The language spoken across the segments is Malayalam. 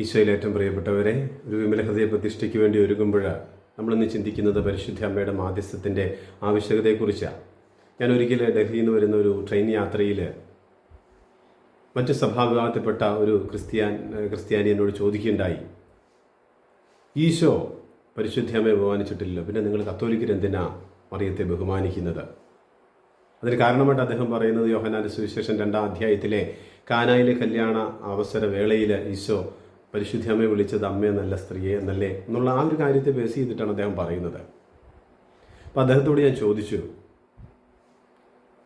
ഈശോയിൽ ഏറ്റവും പ്രിയപ്പെട്ടവരെ ഒരു വിമല ഹൃദയ പ്രതിഷ്ഠയ്ക്ക് വേണ്ടി ഒരുങ്ങുമ്പോൾ നമ്മളിന്ന് ചിന്തിക്കുന്നത് പരിശുദ്ധ അമ്മയുടെ മാധ്യസ്ഥത്തിന്റെ ആവശ്യകതയെക്കുറിച്ചാണ് ഞാൻ ഒരിക്കൽ ഡൽഹിയിൽ നിന്ന് വരുന്ന ഒരു ട്രെയിൻ യാത്രയിൽ മറ്റു സഭാവിഭാഗത്തിൽപ്പെട്ട ഒരു ക്രിസ്ത്യാൻ ക്രിസ്ത്യാനി എന്നോട് ചോദിക്കുകയുണ്ടായി. ഈശോ പരിശുദ്ധ അമ്മയെ ബഹുമാനിച്ചിട്ടില്ലല്ലോ പിന്നെ നിങ്ങൾ കത്തോലിക്കർ എന്തിനാ മറിയത്തെ ബഹുമാനിക്കുന്നത്? അതിന് കാരണമായിട്ട് അദ്ദേഹം പറയുന്നത് യോഹനാന്റെ സുവിശേഷം രണ്ടാം അധ്യായത്തിലെ കാനായിലെ കല്യാണ അവസര വേളയിൽ ഈശോ പരിശുദ്ധ അമ്മയെ വിളിച്ചത് അമ്മയെ നല്ല സ്ത്രീയെ എന്നല്ലേ എന്നുള്ള ആ ഒരു കാര്യത്തെ ബേസ് ചെയ്തിട്ടാണ് അദ്ദേഹം പറയുന്നത്. അപ്പം അദ്ദേഹത്തോട് ഞാൻ ചോദിച്ചു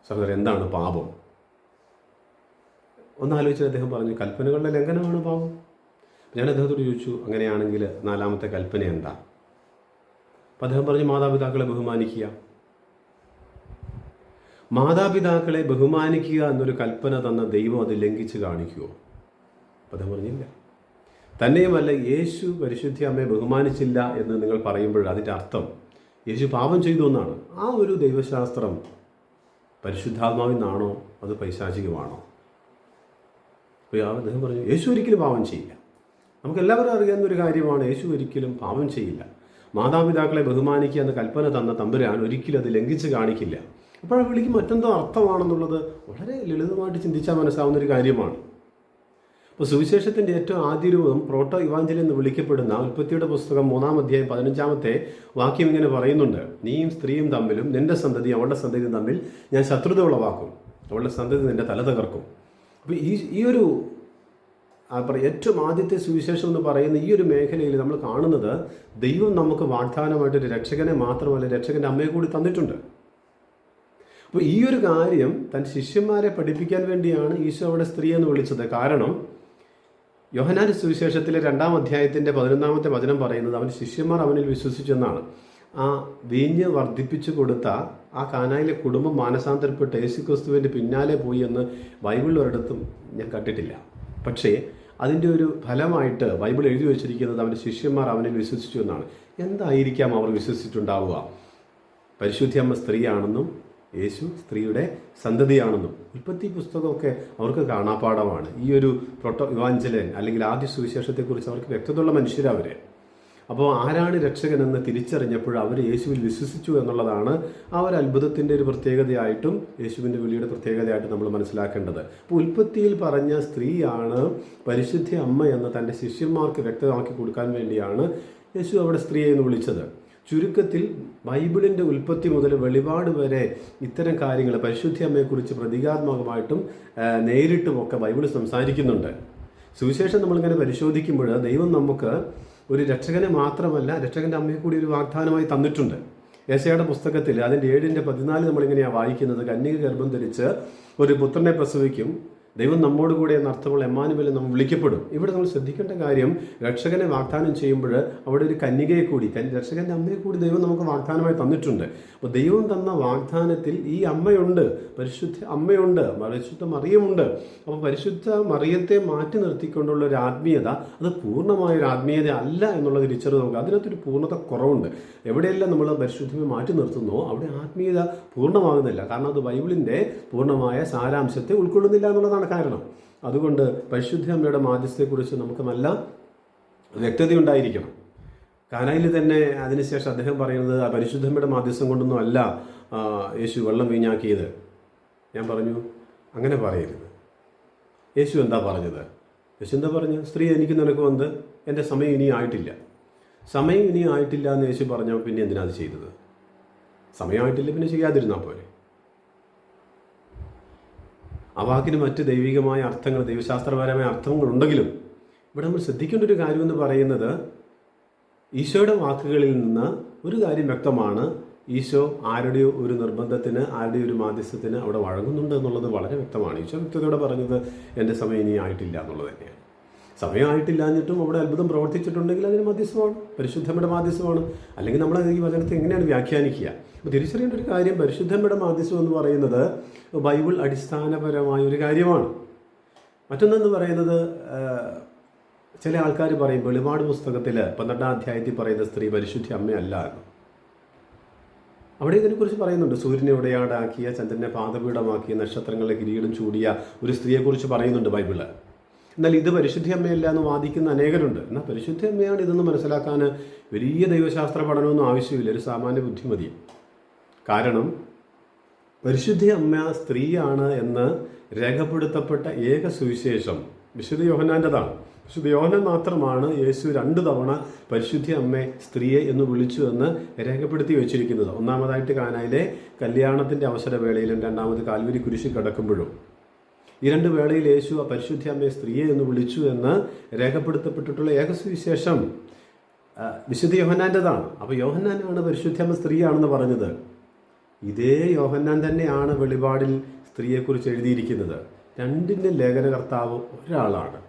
സഹോദരൻ എന്താണ് പാപം? ഒന്നാലോചിച്ച് അദ്ദേഹം പറഞ്ഞു കൽപ്പനകളുടെ ലംഘനമാണ് പാപം. ഞാൻ അദ്ദേഹത്തോട് ചോദിച്ചു അങ്ങനെയാണെങ്കിൽ നാലാമത്തെ കൽപ്പന എന്താ? അപ്പം അദ്ദേഹം പറഞ്ഞു മാതാപിതാക്കളെ ബഹുമാനിക്കുക. മാതാപിതാക്കളെ ബഹുമാനിക്കുക എന്നൊരു കൽപ്പന തന്ന ദൈവം അത് ലംഘിച്ച് കാണിക്കുമോ അപ്പം അദ്ദേഹം പറഞ്ഞില്ല. തന്നെയുമല്ല യേശു പരിശുദ്ധി അമ്മയെ ബഹുമാനിച്ചില്ല എന്ന് നിങ്ങൾ പറയുമ്പോൾ അതിന്റെ അർത്ഥം യേശു പാപം ചെയ്തു എന്നാണ്. ആ ഒരു ദൈവശാസ്ത്രം പരിശുദ്ധാത്മാവിൽ നിന്നാണോ അത് പൈശാചികമാണോ? അദ്ദേഹം പറഞ്ഞു യേശു ഒരിക്കലും പാപം ചെയ്യില്ല. നമുക്ക് എല്ലാവരും അറിയാവുന്ന ഒരു കാര്യമാണ് യേശു ഒരിക്കലും പാപം ചെയ്യില്ല. മാതാപിതാക്കളെ ബഹുമാനിക്കുക എന്ന കൽപ്പന തന്ന തമ്പുരാൻ ഒരിക്കലും അത് ലംഘിച്ച് കാണിക്കില്ല. അപ്പോൾ ആ വിളിക്ക് മറ്റെന്തോ അർത്ഥമാണെന്നുള്ളത്? വളരെ ലളിതമായിട്ട് ചിന്തിച്ചാൽ മനസ്സാവുന്ന ഒരു കാര്യമാണ്. അപ്പോൾ സുവിശേഷത്തിന്റെ ഏറ്റവും ആദ്യ രൂപം പ്രോട്ടോ ഇവാഞ്ചലി എന്ന് വിളിക്കപ്പെടുന്ന ഉൽപ്പത്തിയുടെ പുസ്തകം മൂന്നാം അധ്യായം പതിനഞ്ചാമത്തെ വാക്യം ഇങ്ങനെ പറയുന്നുണ്ട്. നീയും സ്ത്രീയും തമ്മിലും നിന്റെ സന്തതി അവളുടെ സന്തതിയും തമ്മിൽ ഞാൻ ശത്രുത ഉളവാക്കും അവളുടെ സന്തതി നിന്റെ തല തകർക്കും. അപ്പോൾ ഈ ഈ ഒരു ഏറ്റവും ആദ്യത്തെ സുവിശേഷം എന്ന് പറയുന്ന ഈ ഒരു മേഖലയിൽ നമ്മൾ കാണുന്നത് ദൈവം നമുക്ക് വാഗ്ദാനമായിട്ട് ഒരു രക്ഷകനെ മാത്രമല്ല രക്ഷകന്റെ അമ്മയെ കൂടി തന്നിട്ടുണ്ട്. അപ്പോൾ ഈ ഒരു കാര്യം തന്റെ ശിഷ്യന്മാരെ പഠിപ്പിക്കാൻ വേണ്ടിയാണ് ഈശോ അവിടെ സ്ത്രീ എന്ന് വിളിച്ചത്. കാരണം യോഹനാൻ സുവിശേഷത്തിലെ രണ്ടാം അധ്യായത്തിന്റെ പതിനൊന്നാമത്തെ വചനം പറയുന്നത് അവൻ ശിഷ്യന്മാർ അവനിൽ വിശ്വസിച്ചെന്നാണ് ആ വീഞ്ഞ് വർദ്ധിപ്പിച്ചു കൊടുത്ത ആ കാനായിലെ കുടുംബം മാനസാന്തരപ്പെട്ട്. യേശുക്രിസ്തുവിന്റെ പിന്നാലെ പോയി എന്ന് ബൈബിളിൽ ഒരിടത്തും ഞാൻ കണ്ടിട്ടില്ല. പക്ഷേ അതിന്റെ ഒരു ഫലമായിട്ട് ബൈബിൾ എഴുതി വച്ചിരിക്കുന്നത് അവന്റെ ശിഷ്യന്മാർ അവനിൽ വിശ്വസിച്ചു എന്നാണ്. എന്തായിരിക്കാം അവർ വിശ്വസിച്ചിട്ടുണ്ടാവുക? പരിശുദ്ധി അമ്മ സ്ത്രീയാണെന്നും യേശു സ്ത്രീയുടെ സന്തതിയാണെന്നും ഉൽപ്പത്തി പുസ്തകമൊക്കെ അവർക്ക് കാണാപ്പാടമാണ് ഈ ഒരു പ്രൊട്ടോ ഇവാഞ്ചലൻ അല്ലെങ്കിൽ ആദ്യ സുവിശേഷത്തെക്കുറിച്ച് അവർക്ക് വ്യക്തതയുള്ള മനുഷ്യരവരെ അപ്പോൾ ആരാണ് രക്ഷകനെന്ന് തിരിച്ചറിഞ്ഞപ്പോൾ അവർ യേശുവിൽ വിശ്വസിച്ചു എന്നുള്ളതാണ് ആ ഒരു അത്ഭുതത്തിന്റെ ഒരു പ്രത്യേകതയായിട്ടും യേശുവിന്റെ വിളിയുടെ പ്രത്യേകതയായിട്ടും നമ്മൾ മനസ്സിലാക്കേണ്ടത്. അപ്പോൾ ഉൽപ്പത്തിയിൽ പറഞ്ഞ സ്ത്രീയാണ് പരിശുദ്ധ അമ്മ എന്ന് തന്റെ ശിഷ്യന്മാർക്ക് വ്യക്തമാക്കി കൊടുക്കാൻ വേണ്ടിയാണ് യേശു അവിടെ സ്ത്രീയെ എന്ന് വിളിച്ചത്. ചുരുക്കത്തിൽ ബൈബിളിന്റെ ഉൽപ്പത്തി മുതൽ വെളിപാട് വരെ ഇത്തരം കാര്യങ്ങൾ പരിശുദ്ധി അമ്മയെക്കുറിച്ച് പ്രതീകാത്മകമായിട്ടും നേരിട്ടുമൊക്കെ ബൈബിൾ സംസാരിക്കുന്നുണ്ട്. സുവിശേഷം നമ്മളിങ്ങനെ പരിശോധിക്കുമ്പോൾ ദൈവം നമുക്ക് ഒരു രക്ഷകനെ മാത്രമല്ല രക്ഷകന്റെ അമ്മയെ കൂടി ഒരു വാഗ്ദാനമായി തന്നിട്ടുണ്ട്. യേശയുടെ പുസ്തകത്തിൽ അതിന്റെ ഏഴിന്റെ പതിനാല് നമ്മളിങ്ങനെയാണ് വായിക്കുന്നത്. കന്യക ഗർഭം ധരിച്ച് ഒരു പുത്രനെ പ്രസവിക്കും. ദൈവം നമ്മോട് കൂടെ എന്ന അർത്ഥമുള്ള നമ്മൾ വിളിക്കപ്പെടും. ഇവിടെ നമ്മൾ ശ്രദ്ധിക്കേണ്ട കാര്യം രക്ഷകനെ വാഗ്ദാനം ചെയ്യുമ്പോൾ അവിടെ ഒരു കന്യകയെ കൂടി രക്ഷകന്റെ അമ്മയെ കൂടി ദൈവം നമുക്ക് വാഗ്ദാനമായി തന്നിട്ടുണ്ട്. അപ്പോൾ ദൈവം തന്ന വാഗ്ദാനത്തിൽ ഈ അമ്മയുണ്ട് പരിശുദ്ധ അമ്മയുണ്ട് പരിശുദ്ധ മറിയമുണ്ട്. അപ്പോൾ പരിശുദ്ധ മറിയത്തെ മാറ്റി നിർത്തിക്കൊണ്ടുള്ള ഒരു ആത്മീയത അത് പൂർണമായ ഒരു ആത്മീയത അല്ല എന്നുള്ള തിരിച്ചറിവ് നമുക്ക് അതിനകത്തൊരു പൂർണത കുറവുണ്ട്. എവിടെയെല്ലാം നമ്മൾ പരിശുദ്ധമെ മാറ്റി നിർത്തുന്നോ അവിടെ ആത്മീയത പൂർണമാകുന്നില്ല. കാരണം അത് ബൈബിളിന്റെ പൂർണമായ സാരാംശത്തെ ഉൾക്കൊള്ളുന്നില്ല എന്നുള്ളതാണ്. കാരണം. അതുകൊണ്ട് പരിശുദ്ധ അമ്മയുടെ മാധ്യസ്ഥയെക്കുറിച്ച് നമുക്ക് നല്ല വ്യക്തതയുണ്ടായിരിക്കണം. കാനായിൽ തന്നെ അതിനുശേഷം അദ്ദേഹം പറയുന്നത് ആ പരിശുദ്ധമ്മയുടെ മാധ്യസ്ഥം കൊണ്ടൊന്നും അല്ല യേശു വെള്ളം വീഞ്ഞാക്കിയത്. ഞാൻ പറഞ്ഞു അങ്ങനെ പറയരുത്. യേശു എന്താ പറഞ്ഞത്? യേശു എന്താ പറഞ്ഞു? സ്ത്രീ എനിക്ക് നിനക്ക് വന്ന് എന്റെ സമയം ഇനി ആയിട്ടില്ല. സമയം ഇനി ആയിട്ടില്ല എന്ന് യേശു പറഞ്ഞാൽ പിന്നെ എന്തിനാ അത് ചെയ്തത്? സമയമായിട്ടില്ല പിന്നെ ചെയ്യാതിരുന്നാൽ പോലെ ആ വാക്കിന് മറ്റ് ദൈവികമായ അർത്ഥങ്ങൾ ദൈവശാസ്ത്രപരമായ അർത്ഥങ്ങൾ ഉണ്ടെങ്കിലും ഇവിടെ നമ്മൾ ശ്രദ്ധിക്കേണ്ട ഒരു കാര്യമെന്ന് പറയുന്നത് ഈശോയുടെ വാക്കുകളിൽ നിന്ന് ഒരു കാര്യം വ്യക്തമാണ്. ഈശോ ആരുടെയോ ഒരു നിർബന്ധത്തിന് ആരുടെയോ ഒരു മാധ്യസ്ഥത്തിന് അവിടെ വഴങ്ങുന്നുണ്ട് എന്നുള്ളത് വളരെ വ്യക്തമാണ്. ഈശോ വ്യക്തതയോടെ പറഞ്ഞത് എന്റെ സമയം ഇനി ആയിട്ടില്ല എന്നുള്ളത് തന്നെയാണ്. സമയമായിട്ടില്ല എന്നിട്ടും അവിടെ അത്ഭുതം പ്രവർത്തിച്ചിട്ടുണ്ടെങ്കിൽ അതിന് മാധ്യസമാണ് പരിശുദ്ധമ്മയുടെ മാധ്യസ്ഥമാണ്. അല്ലെങ്കിൽ നമ്മൾ ഈ വചനത്തെ എങ്ങനെയാണ് വ്യാഖ്യാനിക്കുക? അപ്പോൾ തിരിച്ചറിയേണ്ട ഒരു കാര്യം പരിശുദ്ധമ്മയുടെ മാധ്യസ്ഥം എന്ന് പറയുന്നത് ബൈബിൾ അടിസ്ഥാനപരമായ ഒരു കാര്യമാണ്. മറ്റൊന്നെന്ന് പറയുന്നത് ചില ആൾക്കാർ പറയും വെളിപാട് പുസ്തകത്തിൽ പന്ത്രണ്ടാം അധ്യായത്തിൽ പറയുന്ന സ്ത്രീ പരിശുദ്ധി അമ്മയല്ല എന്ന്. അവിടെ ഇതിനെക്കുറിച്ച് പറയുന്നുണ്ട്. സൂര്യനെ ഉടയാടാക്കിയ ചന്ദ്രനെ പാദപീഠമാക്കിയ നക്ഷത്രങ്ങളെ കിരീടം ചൂടിയ ഒരു സ്ത്രീയെക്കുറിച്ച് പറയുന്നുണ്ട് ബൈബിൾ. എന്നാൽ ഇത് പരിശുദ്ധി അമ്മയല്ല എന്ന് വാദിക്കുന്ന അനേകരുണ്ട്. എന്നാൽ പരിശുദ്ധി അമ്മയാണ് ഇതെന്ന് മനസ്സിലാക്കാൻ വലിയ ദൈവശാസ്ത്ര പഠനമൊന്നും ആവശ്യമില്ല. ഒരു സാമാന്യ ബുദ്ധിമതി. കാരണം പരിശുദ്ധി അമ്മ സ്ത്രീയാണ് എന്ന് രേഖപ്പെടുത്തപ്പെട്ട ഏക സുവിശേഷം വിശുദ്ധ യോഹനാന്റെതാണ് വിശുദ്ധ യോഹനൻ മാത്രമാണ് യേശു രണ്ട് തവണ പരിശുദ്ധി അമ്മയെ സ്ത്രീയെ എന്ന് വിളിച്ചു എന്ന് രേഖപ്പെടുത്തി വെച്ചിരിക്കുന്നത്. ഒന്നാമതായിട്ട് കാനായിലെ കല്യാണത്തിന്റെ അവസരവേളയിലും രണ്ടാമത് കാൽവരി കുരിശി കിടക്കുമ്പോഴും. ഈ രണ്ട് വേളയിൽ യേശു ആ പരിശുദ്ധി അമ്മയെ സ്ത്രീയെ എന്ന് വിളിച്ചു എന്ന് രേഖപ്പെടുത്തപ്പെട്ടിട്ടുള്ള ഏകസുവിശേഷം വിശുദ്ധ യോഹന്നാന്റെതാണ്. അപ്പോൾ യോഹന്നാനാണ് പരിശുദ്ധി അമ്മ സ്ത്രീയാണെന്ന് പറഞ്ഞത്. ഇതേ യോഹന്നാൻ തന്നെയാണ് വെളിപാടിൽ സ്ത്രീയെക്കുറിച്ച് എഴുതിയിരിക്കുന്നത്. രണ്ടിന്റെ ലേഖനകർത്താവ് ഒരാളാണ്.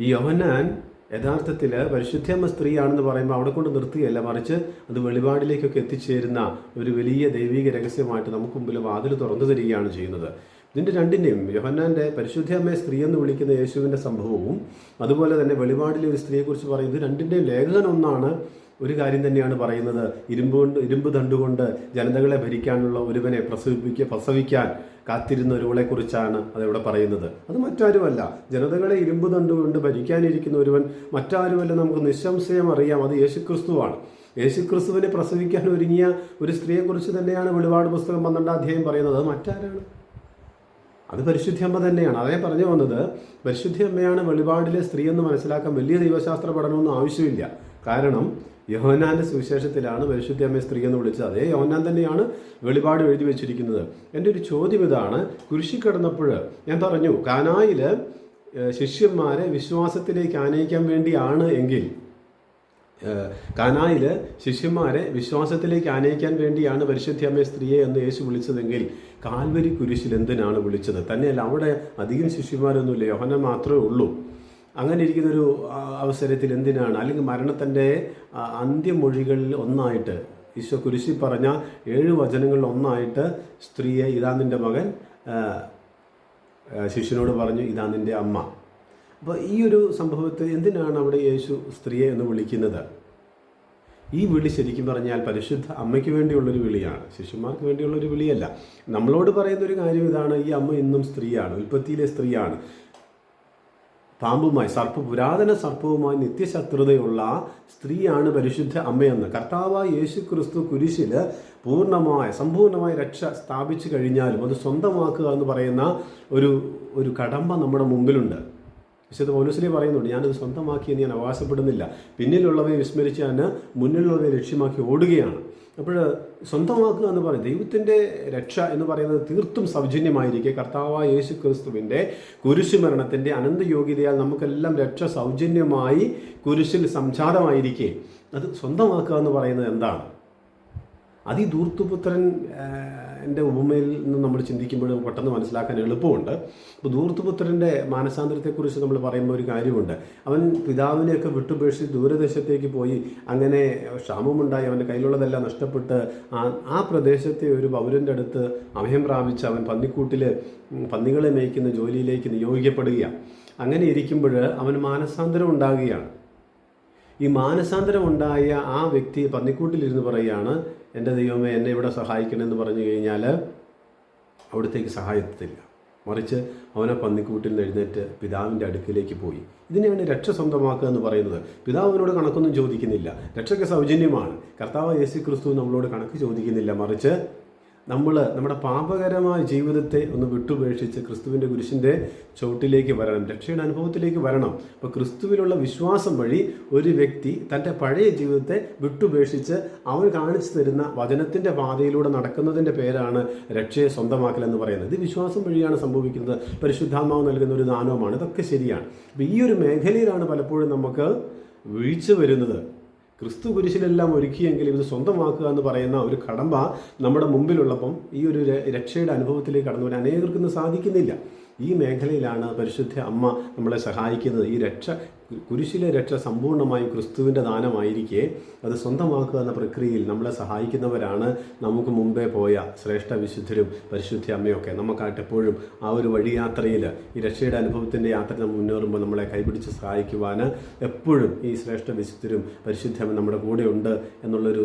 ഈ യോഹന്നാൻ യഥാർത്ഥത്തിൽ പരിശുദ്ധമ്മ സ്ത്രീയാണെന്ന് പറയുമ്പോൾ അവിടെ കൊണ്ട് നിർത്തുകയല്ല മറിച്ച് അത് വെളിപാടിലേക്കൊക്കെ എത്തിച്ചേരുന്ന ഒരു വലിയ ദൈവിക രഹസ്യമായിട്ട് നമുക്ക് മുമ്പിൽ വാതിൽ തുറന്നു തരികയാണ് ചെയ്യുന്നത്. ഇതിന്റെ രണ്ടിന്റെയും യോഹന്നാന്റെ പരിശുദ്ധമ്മയെ സ്ത്രീ എന്ന് വിളിക്കുന്ന യേശുവിന്റെ സംഭവവും അതുപോലെ തന്നെ വെളിപാടിലെ ഒരു സ്ത്രീയെക്കുറിച്ച് പറയുന്നത് രണ്ടിന്റെയും ലേഖനം ഒന്നാണ് ഒരു കാര്യം തന്നെയാണ് പറയുന്നത്. ഇരുമ്പ് കൊണ്ട് ഇരുമ്പ് ദണ്ടുകൊണ്ട് ജനതകളെ ഭരിക്കാനുള്ള ഒരുവനെ പ്രസവിപ്പിക്ക പ്രസവിക്കാൻ കാത്തിരുന്ന ഒരുവളെ കുറിച്ചാണ് അതിവിടെ പറയുന്നത്. അത് മറ്റാരുമല്ല. ജനതകളെ ഇരുമ്പ് ദണ്ടുകൊണ്ട് ഭരിക്കാനിരിക്കുന്ന ഒരുവൻ മറ്റാരുമല്ല നമുക്ക് നിസ്സംശയം അറിയാം. അത് യേശുക്രിസ്തുവാണ്. യേശുക്രിസ്തുവിനെ പ്രസവിക്കാൻ ഒരുങ്ങിയ ഒരു സ്ത്രീയെക്കുറിച്ച് തന്നെയാണ് വെളിപാട് പുസ്തകം പന്ത്രണ്ടാം അധ്യായം പറയുന്നത്. അത് മറ്റാരാണ്? അത് പരിശുദ്ധി അമ്മ തന്നെയാണ്. അതേ പറഞ്ഞു വന്നത്. പരിശുദ്ധി അമ്മയാണ് വെളിപാടിലെ സ്ത്രീ എന്ന് മനസ്സിലാക്കാൻ വലിയ ദൈവശാസ്ത്ര പഠനമൊന്നും ആവശ്യമില്ല. കാരണം യോഹന്നാന്റെ സുവിശേഷത്തിലാണ് പരിശുദ്ധി അമ്മയെ സ്ത്രീ എന്ന് വിളിച്ചത്. അതേ യോഹനാൻ തന്നെയാണ് വെളിപാട് എഴുതി വെച്ചിരിക്കുന്നത്. എന്റെ ഒരു ചോദ്യം ഇതാണ്. കുരിശി കിടന്നപ്പോൾ ഞാൻ പറഞ്ഞു കാനായിൽ ശിഷ്യന്മാരെ വിശ്വാസത്തിലേക്ക് ആനയിക്കാൻ വേണ്ടിയാണ് എങ്കിൽ കാനായിൽ ശിഷ്യന്മാരെ വിശ്വാസത്തിലേക്ക് ആനയിക്കാൻ വേണ്ടിയാണ് പരിശുദ്ധ അമ്മ സ്ത്രീയെ എന്ന് യേശു വിളിച്ചതെങ്കിൽ കാൽവരി കുരിശിൽ എന്തിനാണ് വിളിച്ചത്? തന്നെയല്ല അവിടെ അധികം ശിഷ്യന്മാരൊന്നുമില്ല. യോഹന മാത്രമേ ഉള്ളൂ. അങ്ങനെ ഇരിക്കുന്നൊരു അവസരത്തിൽ എന്തിനാണ്? അല്ലെങ്കിൽ മരണത്തിന്റെ അന്ത്യമൊഴികളിൽ ഒന്നായിട്ട് ഈശോ കുരിശി പറഞ്ഞ ഏഴ് വചനങ്ങളിൽ ഒന്നായിട്ട് സ്ത്രീയെ ഇതാ നിന്റെ മകൻ ശിഷ്യനോട് പറഞ്ഞു ഇതാ നിന്റെ അമ്മ. അപ്പോൾ ഈ ഒരു സംഭവത്തെ എന്തിനാണ് അവിടെ യേശു സ്ത്രീയെ എന്ന് വിളിക്കുന്നത്? ഈ വിളി ശരിക്കും പറഞ്ഞാൽ പരിശുദ്ധ അമ്മയ്ക്ക് വേണ്ടിയുള്ളൊരു വിളിയാണ്. ശിശുമാർക്ക് വേണ്ടിയുള്ളൊരു വിളിയല്ല. നമ്മളോട് പറയുന്ന ഒരു കാര്യം ഇതാണ് ഈ അമ്മ ഇന്നും സ്ത്രീയാണ് ഉൽപ്പത്തിയിലെ സ്ത്രീയാണ്. പാമ്പുമായി സർപ്പ പുരാതന സർപ്പവുമായി നിത്യശത്രുതയുള്ള സ്ത്രീയാണ് പരിശുദ്ധ അമ്മയെന്ന് കർത്താവായ യേശു ക്രിസ്തു കുരിശിൽ പൂർണമായ സമ്പൂർണമായ രക്ഷ സ്ഥാപിച്ചു കഴിഞ്ഞാലും അത് സ്വന്തമാക്കുക എന്ന് പറയുന്ന ഒരു ഒരു കടമ്പ നമ്മുടെ മുമ്പിലുണ്ട്. വിശുദ്ധ പൗലുസ്ലി പറയുന്നുണ്ട് ഞാനത് സ്വന്തമാക്കി എന്ന് ഞാൻ അവകാശപ്പെടുന്നില്ല. പിന്നിലുള്ളവയെ വിസ്മരിച്ച് ഞാൻ മുന്നിലുള്ളവയെ ലക്ഷ്യമാക്കി ഓടുകയാണ്. അപ്പോൾ സ്വന്തമാക്കുക എന്ന് പറയും ദൈവത്തിന്റെ രക്ഷ എന്ന് പറയുന്നത് തീർത്തും സൗജന്യമായിരിക്കെ. കർത്താവായ യേശു ക്രിസ്തുവിന്റെ കുരിശുമരണത്തിന്റെ അനന്തയോഗ്യതയാൽ നമുക്കെല്ലാം രക്ഷ സൗജന്യമായി കുരിശിൽ സംജാതമായിരിക്കെ. അത് സ്വന്തമാക്കുക എന്ന് പറയുന്നത് എന്താണ്? അത് ഈ ധൂർത്തുപുത്രൻ എന്റെ ഉപമയിൽ നിന്ന് നമ്മൾ ചിന്തിക്കുമ്പോൾ നമുക്ക് പെട്ടെന്ന് മനസ്സിലാക്കാൻ എളുപ്പമുണ്ട്. അപ്പോൾ ധൂർത്തുപുത്രന്റെ മാനസാന്തരത്തെക്കുറിച്ച് നമ്മൾ പറയുമ്പോൾ ഒരു കാര്യമുണ്ട്. അവൻ പിതാവിനെയൊക്കെ വിട്ടുപേക്ഷിച്ച് ദൂരദേശത്തേക്ക് പോയി അങ്ങനെ ക്ഷാമമുണ്ടായി. അവന്റെ കയ്യിലുള്ളതെല്ലാം നഷ്ടപ്പെട്ട് ആ ആ പ്രദേശത്തെ ഒരു പൗരന്റെ അടുത്ത് അഭയം പ്രാപിച്ച് അവൻ പന്നിക്കൂട്ടിൽ പന്നികളെ മേയ്ക്കുന്ന ജോലിയിലേക്ക് നിയോഗിക്കപ്പെടുകയാണ്. അങ്ങനെ ഇരിക്കുമ്പോൾ അവന് മാനസാന്തരം ഉണ്ടാകുകയാണ്. ഈ മാനസാന്തരം ഉണ്ടായ ആ വ്യക്തി പന്നിക്കൂട്ടിലിരുന്ന് പറയുകയാണ് എന്റെ ദൈവമേ എന്നെ ഇവിടെ സഹായിക്കണമെന്ന് പറഞ്ഞു കഴിഞ്ഞാൽ അവിടത്തേക്ക് സഹായത്തില്ല മറിച്ച് അവനെ പന്നിക്കൂട്ടിൽ നിന്ന് എഴുന്നേറ്റ് പിതാവിന്റെ അടുക്കിലേക്ക് പോയി. ഇതിനെയാണ് രക്ഷ സ്വന്തമാക്കുക എന്ന് പറയുന്നത്. പിതാവ് അവനോട് കണക്കൊന്നും ചോദിക്കുന്നില്ല. രക്ഷയ്ക്ക് സൗജന്യമാണ്. കർത്താവ് യേശു ക്രിസ്തു നമ്മളോട് കണക്ക് ചോദിക്കുന്നില്ല. മറിച്ച് നമ്മൾ നമ്മുടെ പാപകരമായ ജീവിതത്തെ ഒന്ന് വിട്ടുപേക്ഷിച്ച് ക്രിസ്തുവിന്റെ കുരിശിന്റെ ചുവട്ടിലേക്ക് വരണം രക്ഷയുടെ അനുഭവത്തിലേക്ക് വരണം. അപ്പോൾ ക്രിസ്തുവിലുള്ള വിശ്വാസം വഴി ഒരു വ്യക്തി തന്റെ പഴയ ജീവിതത്തെ വിട്ടുപേക്ഷിച്ച് അവൻ കാണിച്ചു തരുന്ന വചനത്തിന്റെ പാതയിലൂടെ നടക്കുന്നതിന്റെ പേരാണ് രക്ഷയെ സ്വന്തമാക്കൽ എന്ന് പറയുന്നത്. ഇത് വിശ്വാസം വഴിയാണ് സംഭവിക്കുന്നത്. പരിശുദ്ധാത്മാവ് നൽകുന്ന ഒരു ദാനവുമാണ്. ഇതൊക്കെ ശരിയാണ്. അപ്പോൾ ഈ ഒരു മേഖലയിലാണ് പലപ്പോഴും നമുക്ക് വീഴ്ച വരുന്നത്. ക്രിസ്തു കുരിശിലെല്ലാം ഒരുക്കിയെങ്കിലും ഇത് സ്വന്തമാക്കുക എന്ന് പറയുന്ന ഒരു കടമ്പ നമ്മുടെ മുമ്പിലുള്ളപ്പം ഈ ഒരു രക്ഷയുടെ അനുഭവത്തിലേക്ക് കടന്നു വരാൻ അനേകർക്കൊന്നും സാധിക്കുന്നില്ല. ഈ മേഖലയിലാണ് പരിശുദ്ധ അമ്മ നമ്മളെ സഹായിക്കുന്നത്. ഈ രക്ഷ കുരിശിലെ രക്ഷ സമ്പൂർണമായും ക്രിസ്തുവിന്റെ ദാനമായിരിക്കെ അത് സ്വന്തമാക്കുക എന്ന പ്രക്രിയയിൽ നമ്മളെ സഹായിക്കുന്നവരാണ് നമുക്ക് മുമ്പേ പോയ ശ്രേഷ്ഠ വിശുദ്ധരും പരിശുദ്ധ അമ്മയൊക്കെ. നമുക്കായിട്ട് എപ്പോഴും ആ ഒരു വഴിയാത്രയിൽ ഈ രക്ഷയുടെ അനുഭവത്തിന്റെ യാത്ര മുന്നേറുമ്പോൾ നമ്മളെ കൈപിടിച്ച് സഹായിക്കുവാൻ എപ്പോഴും ഈ ശ്രേഷ്ഠ വിശുദ്ധരും പരിശുദ്ധ അമ്മ നമ്മുടെ കൂടെ ഉണ്ട് എന്നുള്ളൊരു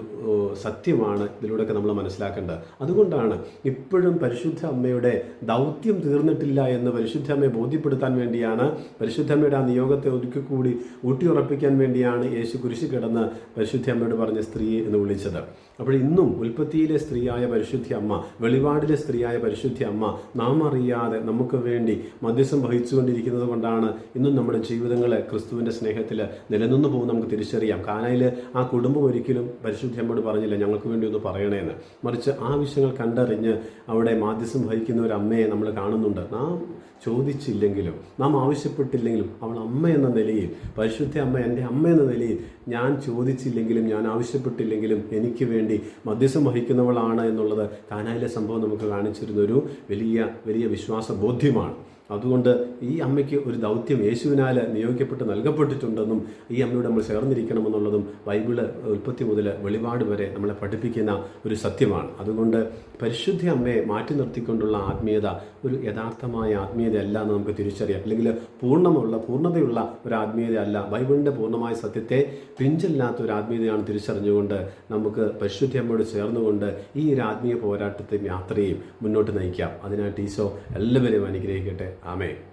സത്യമാണ് ഇതിലൂടെയൊക്കെ നമ്മൾ മനസ്സിലാക്കേണ്ടത്. അതുകൊണ്ടാണ് ഇപ്പോഴും പരിശുദ്ധ അമ്മയുടെ ദൗത്യം തീർന്നിട്ടില്ല എന്ന് പരിശുദ്ധ അമ്മയെ ബോധ്യപ്പെടുത്താൻ വേണ്ടിയാണ് പരിശുദ്ധ അമ്മയുടെ ആ നിയോഗത്തെ ഒരിക്കൽ കൂടി ഊട്ടിയുറപ്പിക്കാൻ വേണ്ടിയാണ് യേശു കുരിശി കിടന്ന് പരിശുദ്ധ അമ്മയോട് പറഞ്ഞ സ്ത്രീയെ എന്ന് വിളിച്ചത്. അപ്പോൾ ഇന്നും ഉൽപ്പത്തിയിലെ സ്ത്രീയായ പരിശുദ്ധി അമ്മ വെളിപാടിലെ സ്ത്രീയായ പരിശുദ്ധി അമ്മ നാം അറിയാതെ നമുക്ക് വേണ്ടി മധ്യസ്ഥം വഹിച്ചുകൊണ്ടിരിക്കുന്നത് കൊണ്ടാണ് ഇന്നും നമ്മുടെ ജീവിതങ്ങളെ ക്രിസ്തുവിന്റെ സ്നേഹത്തിൽ നിലനിന്നു പോകും നമുക്ക് തിരിച്ചറിയാം. കാനയിൽ ആ കുടുംബം ഒരിക്കലും പരിശുദ്ധി അമ്മയോട് പറഞ്ഞില്ല ഞങ്ങൾക്ക് വേണ്ടി ഒന്ന് പറയണേന്ന്. മറിച്ച് ആ ആവശ്യങ്ങൾ കണ്ടറിഞ്ഞ് അവിടെ മാധ്യസ്ഥം വഹിക്കുന്ന ഒരു അമ്മയെ നമ്മൾ കാണുന്നുണ്ട്. നാം ചോദിച്ചില്ലെങ്കിലും നാം ആവശ്യപ്പെട്ടില്ലെങ്കിലും അവൾ അമ്മ എന്ന നിലയിൽ പരിശുദ്ധ അമ്മ എന്റെ അമ്മ എന്ന നിലയിൽ ഞാൻ ചോദിച്ചില്ലെങ്കിലും ഞാൻ ആവശ്യപ്പെട്ടില്ലെങ്കിലും എനിക്ക് വേണ്ടി മധ്യസ്ഥം വഹിക്കുന്നവളാണ് എന്നുള്ളത് കാനായിലെ സംഭവം നമുക്ക് കാണിച്ചിരുന്നൊരു വലിയ വലിയ വിശ്വാസ ബോധ്യമാണ് അതുകൊണ്ട് ഈ അമ്മയ്ക്ക് ഒരു ദൗത്യം യേശുവിനാൽ നിയോഗിക്കപ്പെട്ട് നൽകപ്പെട്ടിട്ടുണ്ടെന്നും ഈ അമ്മയോട് നമ്മൾ ചേർന്നിരിക്കണമെന്നുള്ളതും ബൈബിൾ ഉൽപ്പത്തി മുതൽ വെളിപാട് വരെ നമ്മളെ പഠിപ്പിക്കുന്ന ഒരു സത്യമാണ്. അതുകൊണ്ട് പരിശുദ്ധ അമ്മയെ മാറ്റി നിർത്തിക്കൊണ്ടുള്ള ആത്മീയത ഒരു യഥാർത്ഥമായ ആത്മീയതയല്ല എന്ന് നമുക്ക് തിരിച്ചറിയാം. അല്ലെങ്കിൽ പൂർണമുള്ള പൂർണതയുള്ള ഒരു ആത്മീയതയല്ല. ബൈബിളിന്റെ പൂർണമായ സത്യത്തെ പിഞ്ചില്ലാത്ത ഒരു ആത്മീയതയാണ് തിരിച്ചറിഞ്ഞുകൊണ്ട് നമുക്ക് പരിശുദ്ധ അമ്മയോട് ചേർന്നുകൊണ്ട് ഈ ഒരു ആത്മീയ പോരാട്ടത്തെയും യാത്രയും മുന്നോട്ട് നയിക്കാം. അതിനായിട്ട് ഈശോ എല്ലാവരെയും അനുഗ്രഹിക്കട്ടെ. Amém.